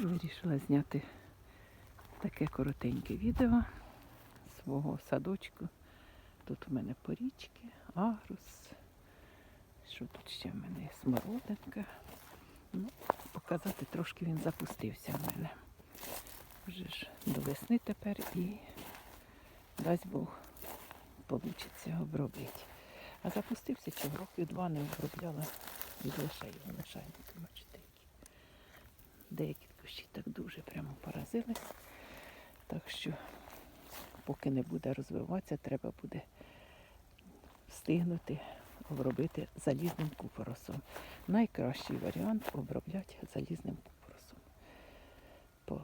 Вирішила зняти таке коротеньке відео свого садочку. Тут у мене порічки, агрус. Що тут ще в мене? є? Смородинка. Ну, показати трошки він запустився в мене. Вже ж до весни тепер і дасть Бог получиться обробити. А запустився, чи років два не обробляла від лишаю, лишайники, бачите, які. Деякі кущі так дуже прямо поразились. Так що, поки не буде розвиватися, треба буде встигнути обробити залізним купоросом. Найкращий варіант обробляти залізним купоросом по,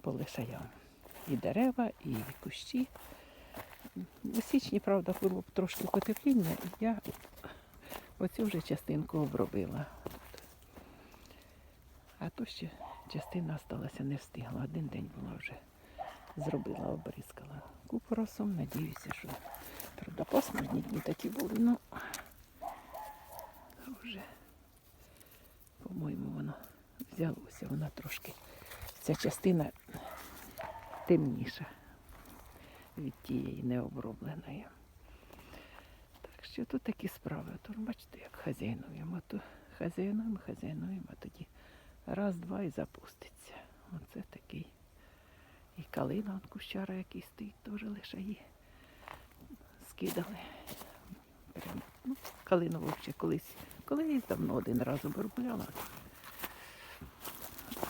по лишаям. І дерева, і кущі. У січні, правда, було б трошки потепління, і я оцю вже частинку обробила. А то ще частина залишилася, не встигла. Один день була вже зробила, обрізкала купоросом. Надіюся, що правда пасмурні дні такі були. Ну вже, по-моєму, воно взялося, вона трошки. Ця частина темніша від тієї необробленої. Так що тут такі справи. Тут бачите, як хазяйнуємо. Хазяйнуємо, хазяйнуємо, а тоді раз, два і запуститься. Оце такий. І калина от кущара, який стоїть, теж лишаї. Скидали. Прямо, ну, калину взагалі колись, колись давно один раз обробляла.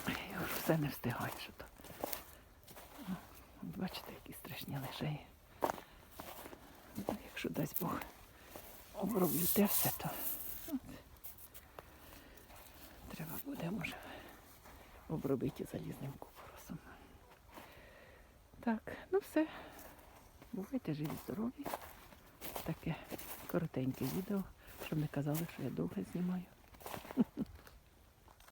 Я вже все не встигаю, що то. Бачите, які страшні лишаї. Якщо дасть Бог оброблю те все, то от, треба буде, може, обробити залізним купоросом. Так, ну все. Бувайте живі, здорові. Таке коротеньке відео, щоб не казали, що я довго знімаю.